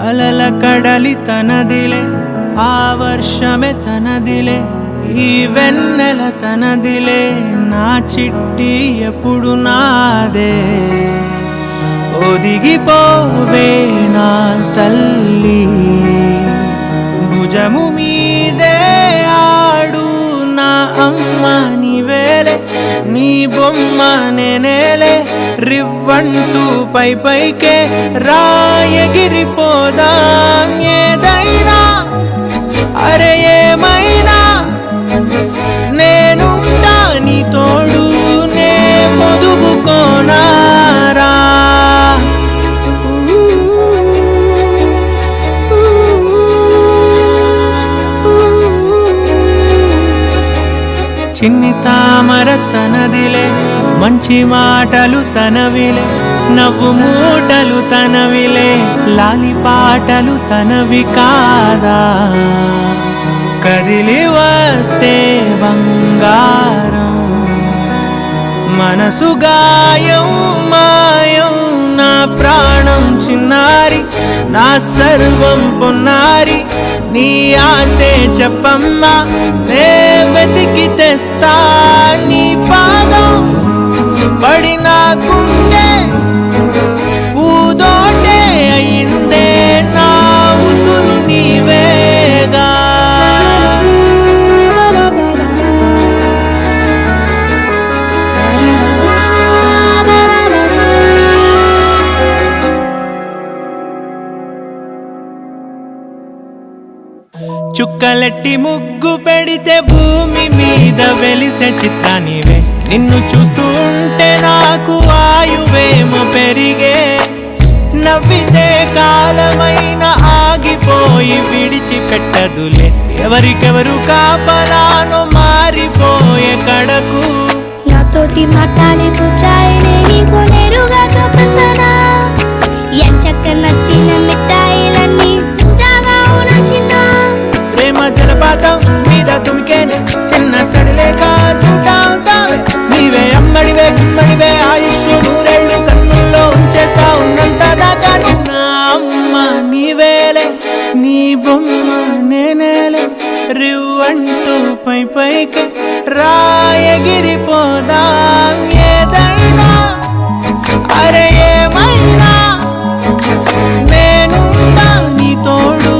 అలల కడలి తనదిలే ఆ వర్షమే తనదిలే ఈ వెన్నెల తనదిలే నా చిట్టి ఎప్పుడు నాదే. ఒదిగిపోవే నా తల్లి భుజము మీదే రివ్వంటూ పై పైకే రాయగిరిపోదాం ఏదైనా. అరే ఏమైనా చిన్ని తామర తనదిలే మంచి మాటలు తనవిలే నవ్వు మూటలు తనవిలే లాలి పాటలు తనవి కాదా? కదిలి వస్తే బంగారం మనసు గాయం మాయం నా ప్రాణం చిన్నారి నా సర్వం పొన్నారి నీ ఆశే చెప్పమ్మా నే వెతికి తెస్తా నీ పాదం పడి నాకు చుక్కలెట్టి ముగ్గు పెడితే భూమి మీద వెలిసే చిత్రానివే. నిన్ను చూస్తూ ఉంటే నాకు ఆయువేమో పెరిగే. నవ్వితే కాలమైన ఆగిపోయి విడిచిపెట్టదులే. ఎవరికెవరు కాపలాను మారిపోయే కడకు. నాతోటి మాట్లాడే కూర్చాయి నీకు నేరుగా మీద చిన్న సడిలే చూటావుతావే నీవే అమ్మడివే గుమ్మడివే ఆయుష్ నూరేళ్ళు కన్నుల్లో ఉంచేస్తా ఉన్నంత దాకా నా అమ్మ నీవేలే నీ బొమ్మ నేనేలే. రివ్వంటూ పై పైకి రాయగిరిపోదాం ఏదైనా. అరే ఏమైనా నేను నీ తోడు.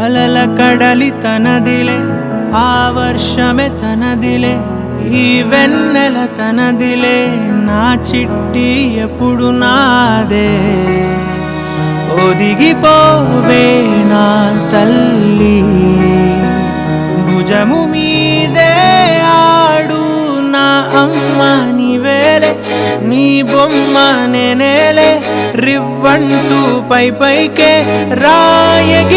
అలల కడలి తనదిలే ఆ వర్షమే తనదిలే ఈ వెన్నెల తనదిలే నా చిట్టి ఎప్పుడు నాదే. ఒదిగిపోవే నా తల్లి భుజము మీ నీ బొమ్మ నేనేలే రివ్వంటూ పై పైకే రాయగిరిపోదాం.